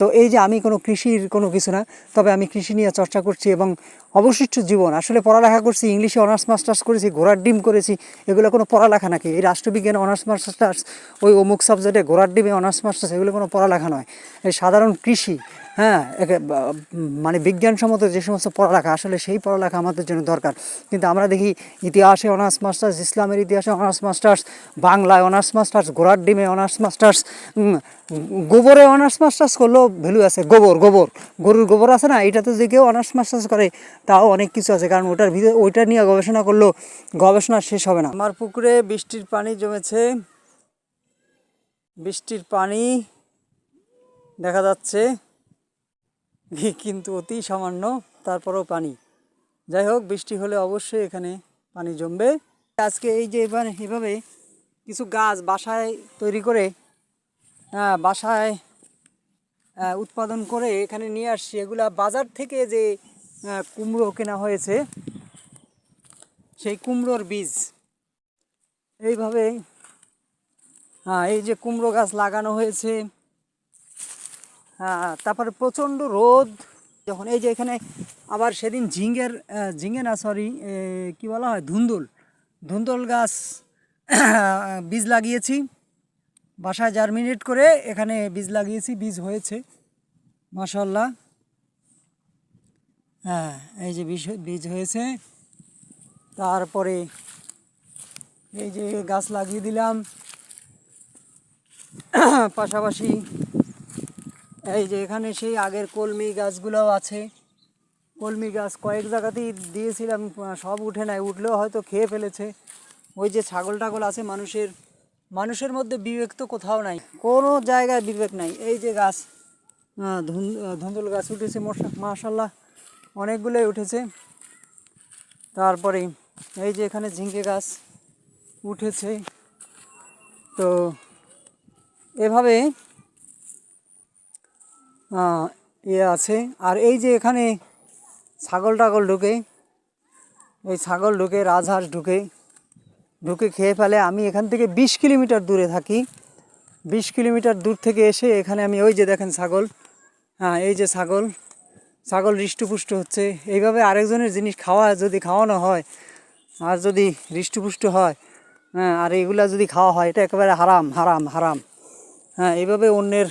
তো এই যে আমি কোনো কৃষির কোনো কিছু না, তবে আমি কৃষি নিয়ে চর্চা করছি এবং অবশিষ্ট জীবন, আসলে পড়ালেখা করছি, ইংলিশে অনার্স মাস্টার্স করেছি, ঘোড়ার ডিম করেছি, এগুলো কোনো পড়ালেখা নাকি? এই রাষ্ট্রবিজ্ঞানে অনার্স মাস্টার্স, ওই অমুক সাবজেক্টে ঘোড়ার ডিমে অনার্স মাস্টার্স, এগুলো কোনো পড়ালেখা নয়। এই সাধারণ কৃষি হ্যাঁ মানে বিজ্ঞানসম্মত যে সমস্ত পড়ালেখা, আসলে সেই পড়ালেখা আমাদের জন্য দরকার। কিন্তু আমরা দেখি ইতিহাসে অনার্স মাস্টার্স, ইসলামের ইতিহাসে অনার্স মাস্টার্স, বাংলায় অনার্স মাস্টার্স ঘোড়ার ডিমে অনার্স মাস্টার্স গোবরে অনার্স মাস্টার্স করলেও ভ্যালু আছে। গোবর গোবর, গরুর গোবর আছে না? এটা তো যে কেউ অনার্স মাস্টার্স করে, তাও অনেক কিছু আছে। কারণ ওটার ভিতরে, ওইটা নিয়ে গবেষণা করলেও গবেষণা শেষ হবে না। আমার পুকুরে বৃষ্টির পানি জমেছে। বৃষ্টির পানি দেখা যাচ্ছে। কিন্তু অতি সামান্য তারপরেও পানি। যাই হোক বৃষ্টি হলে অবশ্যই এখানে পানি জমবে। আজকে এই যে এবার এভাবে কিছু গাছ বাসায় তৈরি করে হ্যাঁ, বাসায় উৎপাদন করে এখানে নিয়ে আসছি। এগুলা বাজার থেকে যে কুমড়ো কেনা হয়েছে সেই কুমড়োর বীজ। এইভাবে হ্যাঁ এই যে কুমড়ো গাছ লাগানো হয়েছে হ্যাঁ তারপরে প্রচণ্ড রোদ, যখন এই যে এখানে আবার সেদিন ঝিঙ্গের ঝিঙ্গে না সরি কি বলা হয়, ধুন্দুল ধুন্দুল গাছ, বীজ লাগিয়েছি, বাসায় জার্মিনেট করে এখানে বীজ লাগিয়েছি, বীজ হয়েছে মাশাল্লাহ হ্যাঁ এই যে বীজ বীজ হয়েছে, তারপরে এই যে গাছ লাগিয়ে দিলাম, পাশাপাশি এই যে এখানে সেই আগের কলমি গাছগুলোও আছে। কলমি গাছ কয়েক জায়গাতেই দিয়েছিলাম, সব উঠে নাই, উঠলেও হয়তো খেয়ে ফেলেছে। ওই যে ছাগল টাগল আছে মানুষের মানুষের মধ্যে বিবেক তো কোথাও নাই, কোনো জায়গায় বিবেক নাই। এই যে গাছ ধুন্দুল গাছ উঠেছে মাশাল্লাহ অনেকগুলোই উঠেছে। তারপরে এই যে এখানে ঝিঙ্গে গাছ উঠেছে। তো এভাবে ইয়ে আছে। আর এই যে এখানে ছাগল টাগল ঢুকে, এই ছাগল ঢুকে, রাজহাঁস ঢুকে ঢুকে খেয়ে ফেলে। আমি এখান থেকে বিশ কিলোমিটার দূরে থাকি। বিশ কিলোমিটার দূর থেকে এসে এখানে আমি ওই যে দেখেন ছাগল। হ্যাঁ এই যে ছাগল। ছাগল হৃষ্টপুষ্ট হচ্ছে। এইভাবে আরেকজনের জিনিস খাওয়া, যদি খাওয়ানো হয়, আর যদি হৃষ্টপুষ্ট হয় হ্যাঁ আর এগুলা যদি খাওয়া হয়, এটা একেবারে হারাম হারাম হারাম। হ্যাঁ এইভাবে অন্যের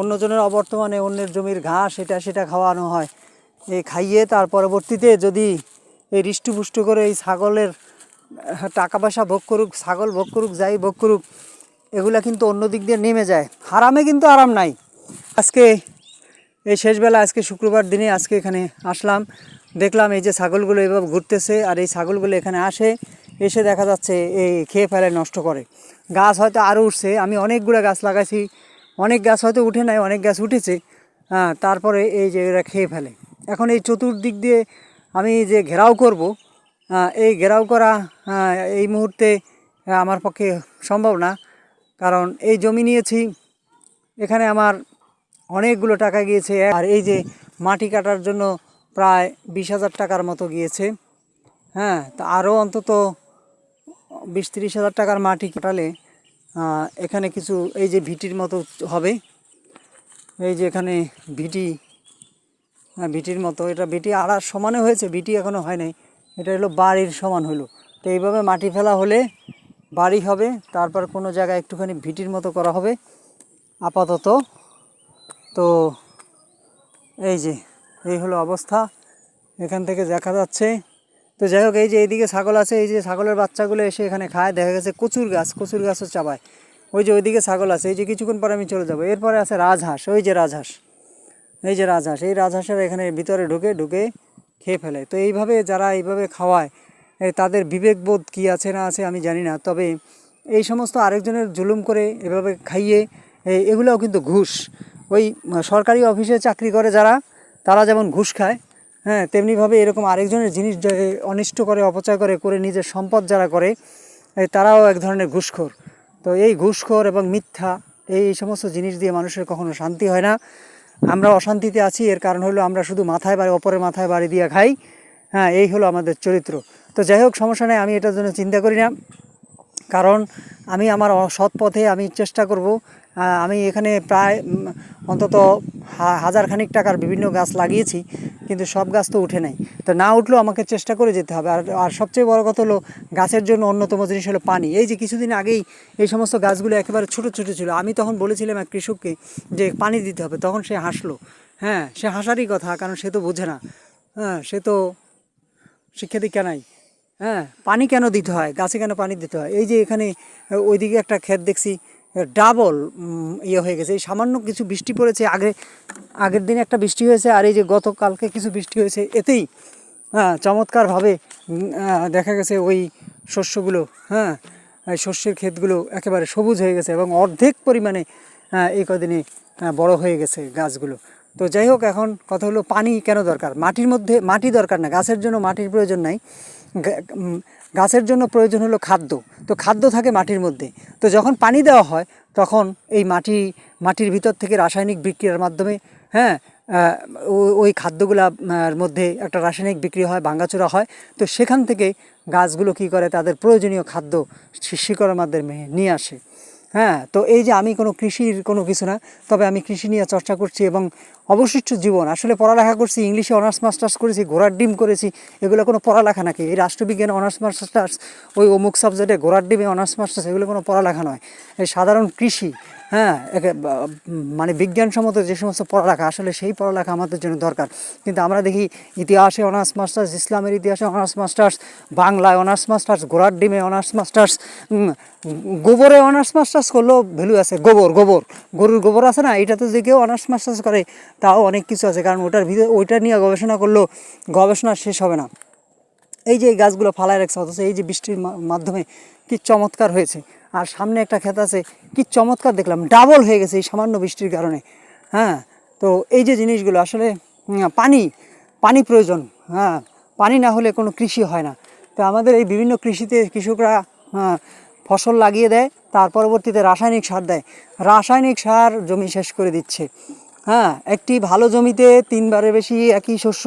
অন্যজনের অবর্তমানে অন্যের জমির ঘাস, এটা সেটা খাওয়ানো হয়। এই খাইয়ে তার পরবর্তীতে যদি এই হৃষ্টপুষ্ট করে এই ছাগলের টাকা পয়সা ভোগ করুক, ছাগল ভোগ করুক, যাই ভোগ করুক, এগুলা কিন্তু অন্য দিক দিয়ে নেমে যায়। হারামে কিন্তু আরাম নাই। আজকে এই শেষবেলা, আজকে শুক্রবার দিনে আজকে এখানে আসলাম। দেখলাম এই যে ছাগলগুলো এভাবে ঘুরতেছে আর এই ছাগলগুলো এখানে আসে, এসে দেখা যাচ্ছে এই খেয়ে ফেলে, নষ্ট করে। গাছ হয়তো আরও উঠছে। আমি অনেকগুলো গাছ লাগাইছি। অনেক গাছ হয়তো উঠে নাই অনেক গাছ উঠেছে। হ্যাঁ তারপরে এই যে এরা খেয়ে ফেলে। এখন এই চতুর্দিক দিয়ে আমি যে ঘেরাও করব আহ, এই ঘেরাও করা এই মুহূর্তে আমার পক্ষে সম্ভব না। কারণ এই জমি নিয়েছি এখানে আমার অনেকগুলো টাকা গিয়েছে। আর এই যে মাটি কাটার জন্য প্রায় বিশ হাজার টাকার মতো গিয়েছে। হ্যাঁ তা আরও অন্তত বিশ তিরিশ হাজার টাকার মাটি কাটালে এখানে কিছু, এই যে ভিটির মতো হবে। এই যে এখানে ভিটি হ্যাঁ ভিটির মতো। এটা ভিটি আড়ার সমানে হয়েছে, ভিটি এখনও হয় নাই। এটা হলো বাড়ির সমান হলো। তো এইভাবে মাটি ফেলা হলে বাড়ি হবে, তারপর কোনো জায়গায় একটুখানি ভিটির মতো করা হবে, আপাতত। তো এই যে, এই হলো অবস্থা। এখান থেকে দেখা যাচ্ছে তো যাই হোক, এই যে এইদিকে ছাগল আছে, এই যে ছাগলের বাচ্চাগুলো এসে এখানে খায়। দেখা গেছে কচুর গাছ, কচুর গাছও চাবায়। ওই যে ওইদিকে ছাগল আছে, এই যে কিছুক্ষণ পরে আমি চলে যাব। এরপরে আছে রাজহাঁস, ওই যে রাজহাঁস। এই যে রাজহাঁস, এই রাজহাঁসের এখানে ভিতরে ঢুকে ঢুকে খেয়ে ফেলে। তো এইভাবে যারা এইভাবে খাওয়ায় তাদের বিবেকবোধ কী আছে না আছে আমি জানি না। তবে এই সমস্ত আরেকজনের জুলুম করে এভাবে খাইয়ে এগুলোও কিন্তু ঘুষ। ওই সরকারি অফিসে চাকরি করে যারা, তারা যেমন ঘুষ খায় হ্যাঁ তেমনিভাবে এরকম আরেকজনের জিনিস অনিষ্ট করে, অপচয় করে করে নিজের সম্পদ যারা করে তারাও এক ধরনের ঘুষখোর। তো এই ঘুষখোর এবং মিথ্যা, এই সমস্ত জিনিস দিয়ে মানুষের কখনো শান্তি হয় না। আমরা অশান্তিতে আছি, এর কারণ হলো আমরা শুধু মাথায় বাড়ি, অপরের মাথায় বাড়ি দিয়ে খাই। হ্যাঁ এই হলো আমাদের চরিত্র। তো যাই হোক, সমস্যা নেই, আমি এটার জন্য চিন্তা করি না। কারণ আমি আমার সৎ পথে আমি চেষ্টা করব আমি এখানে প্রায় অন্তত হাজার খানিক টাকার বিভিন্ন গাছ লাগিয়েছি, কিন্তু সব গাছ তো উঠে নাই। তো না উঠলেও আমাকে চেষ্টা করে যেতে হবে। আর আর সবচেয়ে বড় কথা হলো, গাছের জন্য অন্যতম জিনিস হলো পানি। এই যে কিছুদিন আগেই এই সমস্ত গাছগুলো একেবারে ছোট ছোট ছিল। আমি তখন বলেছিলাম এক কৃষককে যে পানি দিতে হবে, তখন সে হাসলো। হ্যাঁ সে হাসারই কথা, কারণ সে তো বোঝে না। হ্যাঁ সে তো শিক্ষা দীক্ষা নাই। হ্যাঁ পানি কেন দিতে হয়? গাছে কেন পানি দিতে হয়? এই যে এখানে ওইদিকে একটা ক্ষেত দেখছি। ডাবল ইয়ে হয়ে গেছে। এই সামান্য কিছু বৃষ্টি পড়েছে। আগে, আগের দিন একটা বৃষ্টি হয়েছে আর এই যে গতকালকে কিছু বৃষ্টি হয়েছে। এতেই হ্যাঁ চমৎকারভাবে দেখা গেছে ওই শস্যগুলো হ্যাঁ শস্যের ক্ষেতগুলো একেবারে সবুজ হয়ে গেছে এবং অর্ধেক পরিমাণে এই কদিনে বড় হয়ে গেছে গাছগুলো। তো যাই হোক, এখন কথা হলো পানি কেন দরকার? মাটির মধ্যে, মাটি দরকার না। গাছের জন্য মাটির প্রয়োজন নাই। গাছের জন্য প্রয়োজন হলো খাদ্য। তো খাদ্য থাকে মাটির মধ্যে। তো যখন পানি দেওয়া হয়, তখন এই মাটি, মাটির ভিতর থেকে রাসায়নিক বিক্রিয়ার মাধ্যমে হ্যাঁ ওই খাদ্যগুলার মধ্যে একটা রাসায়নিক বিক্রি হয়, ভাঙ্গাচোরা হয়। তো সেখান থেকে গাছগুলো কি করে? তাদের প্রয়োজনীয় খাদ্য শিকড়ের মাধ্যমে নিয়ে আসে। হ্যাঁ তো এই যে আমি কোনো কৃষির কোনো কিছু না, তবে আমি কৃষি নিয়ে চর্চা করছি এবং অবশিষ্ট জীবন। আসলে পড়ালেখা করছি, ইংলিশে অনার্স মাস্টার্স করেছি, ঘোড়ার ডিম করেছি, এগুলো কোনো পড়ালেখা নাকি? এই রাষ্ট্রবিজ্ঞানে অনার্স মাস্টার্স, ওই অমুক সাবজেক্টে ঘোড়ার ডিমে অনার্স মাস্টার্স, এগুলো কোনো পড়ালেখা নয়। এই সাধারণ কৃষি হ্যাঁ মানে বিজ্ঞানসম্মত যে সমস্ত পড়ালেখা, আসলে সেই পড়ালেখা আমাদের জন্য দরকার। কিন্তু আমরা দেখি ইতিহাসে অনার্স মাস্টার্স, ইসলামের ইতিহাসে অনার্স মাস্টার্স, বাংলায় অনার্স মাস্টার্স, ঘোড়ার ডিমে অনার্স মাস্টার্স গোবরে অনার্স মাস্টার্স করলেও ভ্যালু আছে। গোবর গোবর, গরুর গোবর আছে না? এটাতে যে কেউ অনার্স মাস্টার্স করে তাও অনেক কিছু আছে কারণ ওটার ভিতরে ওইটা নিয়ে গবেষণা করলেও গবেষণা শেষ হবে না। এই যে গাছগুলো ফালায় রাখছে অথচ এই যে বৃষ্টির মাধ্যমে কি চমৎকার হয়েছে। আর সামনে একটা ক্ষেত আছে কি চমৎকার দেখলাম ডাবল হয়ে গেছে এই সামান্য বৃষ্টির কারণে। হ্যাঁ তো এই যে জিনিসগুলো আসলে পানি পানি প্রয়োজন হ্যাঁ পানি না হলে কোনো কৃষি হয় না। তো আমাদের এই বিভিন্ন কৃষিতে কৃষকরা হ্যাঁ, ফসল লাগিয়ে দেয় তার পরবর্তীতে রাসায়নিক সার দেয়। রাসায়নিক সার জমি শেষ করে দিচ্ছে। হ্যাঁ একটি ভালো জমিতে তিনবারের বেশি একই শস্য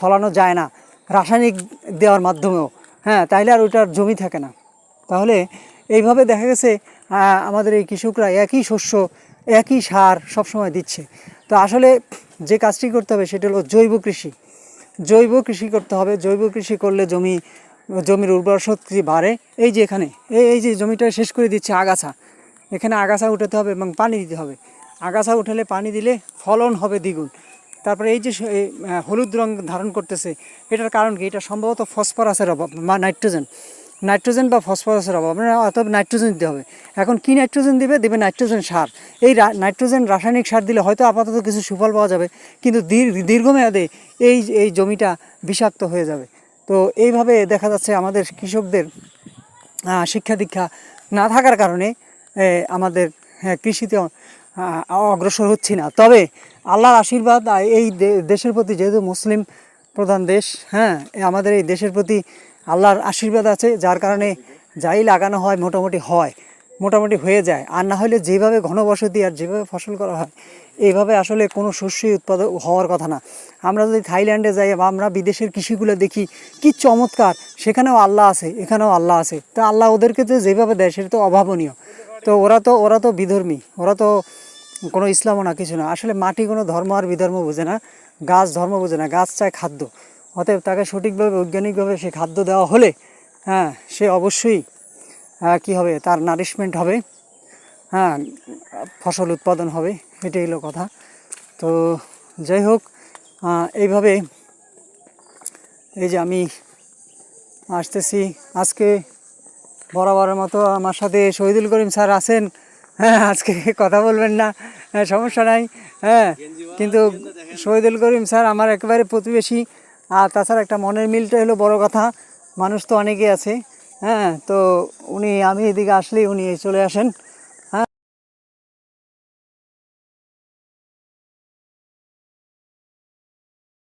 ফলানো যায় না, রাসায়নিক দেওয়ার মাধ্যমেও। হ্যাঁ তাইলে আর ওইটার জমি থাকে না। তাহলে এইভাবে দেখা গেছে আমাদের এই কৃষকরা একই শস্য, একই সার সবসময় দিচ্ছে। তো আসলে যে কাজটি করতে হবে সেটা হলো জৈব কৃষি। জৈব কৃষি করতে হবে। জৈব কৃষি করলে জমি, জমির উর্বর শক্তি বাড়ে। এই যে এখানে, এই এই যে জমিটা শেষ করে দিচ্ছে আগাছা। এখানে আগাছা উঠাতে হবে এবং পানি দিতে হবে। আগাছা উঠালে পানি দিলে ফলন হবে দ্বিগুণ। তারপরে এই যে হলুদ রং ধারণ করতেছে এটার কারণ কি? এটা সম্ভবত ফসফরাসের অভাব বা নাইট্রোজেন। নাইট্রোজেন বা ফসফরাসের অভাব মানে অতএব নাইট্রোজেন দিতে হবে। এখন কি নাইট্রোজেন দিবে? দেবে নাইট্রোজেন সার। এই নাইট্রোজেন রাসায়নিক সার দিলে হয়তো আপাতত কিছু সুফল পাওয়া যাবে কিন্তু দীর- দীর্ঘমেয়াদে এই এই জমিটা বিষাক্ত হয়ে যাবে। তো এইভাবে দেখা যাচ্ছে আমাদের কৃষকদের শিক্ষা দীক্ষা না থাকার কারণে আমাদের হ্যাঁ, কৃষিতে অগ্রসর হচ্ছি না। তবে আল্লাহর আশীর্বাদ এই দেশের প্রতি যেহেতু মুসলিম প্রধান দেশ হ্যাঁ আমাদের এই দেশের প্রতি আল্লাহর আশীর্বাদ আছে, যার কারণে যাই লাগানো হয়, মোটামুটি হয়, মোটামুটি হয়ে যায়। আর না হলে যেভাবে ঘনবসতি আর যেভাবে ফসল করা হয় এইভাবে আসলে কোনো শস্যই উৎপাদক হওয়ার কথা না। আমরা যদি থাইল্যান্ডে যাই বা আমরা বিদেশের কৃষিগুলো দেখি, কি চমৎকার! সেখানেও আল্লাহ আছে, এখানেও আল্লাহ আছে। তো আল্লাহ ওদেরকে তো যেভাবে দেয়, সেটা তো অভাবনীয়। তো ওরা তো ওরা তো বিধর্মী, ওরা তো কোনো ইসলামও না, কিছু না। আসলে মাটি কোনো ধর্ম আর বিধর্ম বোঝে না, গাছ ধর্ম বোঝে না, গাছ চায় খাদ্য। অতএব তাকে সঠিকভাবে, বৈজ্ঞানিকভাবে সে খাদ্য দেওয়া হলে হ্যাঁ সে অবশ্যই কি হবে, তার নারিশমেন্ট হবে হ্যাঁ ফসল উৎপাদন হবে, এটাই হলো কথা। তো যাই হোক এইভাবে এই যে আমি আসতেছি। আজকে বরাবরের মতো আমার সাথে শহীদুল করিম স্যার আছেন। হ্যাঁ আজকে কথা বলবেন না। হ্যাঁ, সমস্যা নাই। হ্যাঁ কিন্তু শহীদুল করিম স্যার আমার একেবারে প্রতিবেশী। আর তাছাড়া একটা মনের মিলটা হলো বড় কথা মানুষ তো অনেকেই আছে। হ্যাঁ তো উনি আমি এদিকে আসলেই উনি চলে আসেন।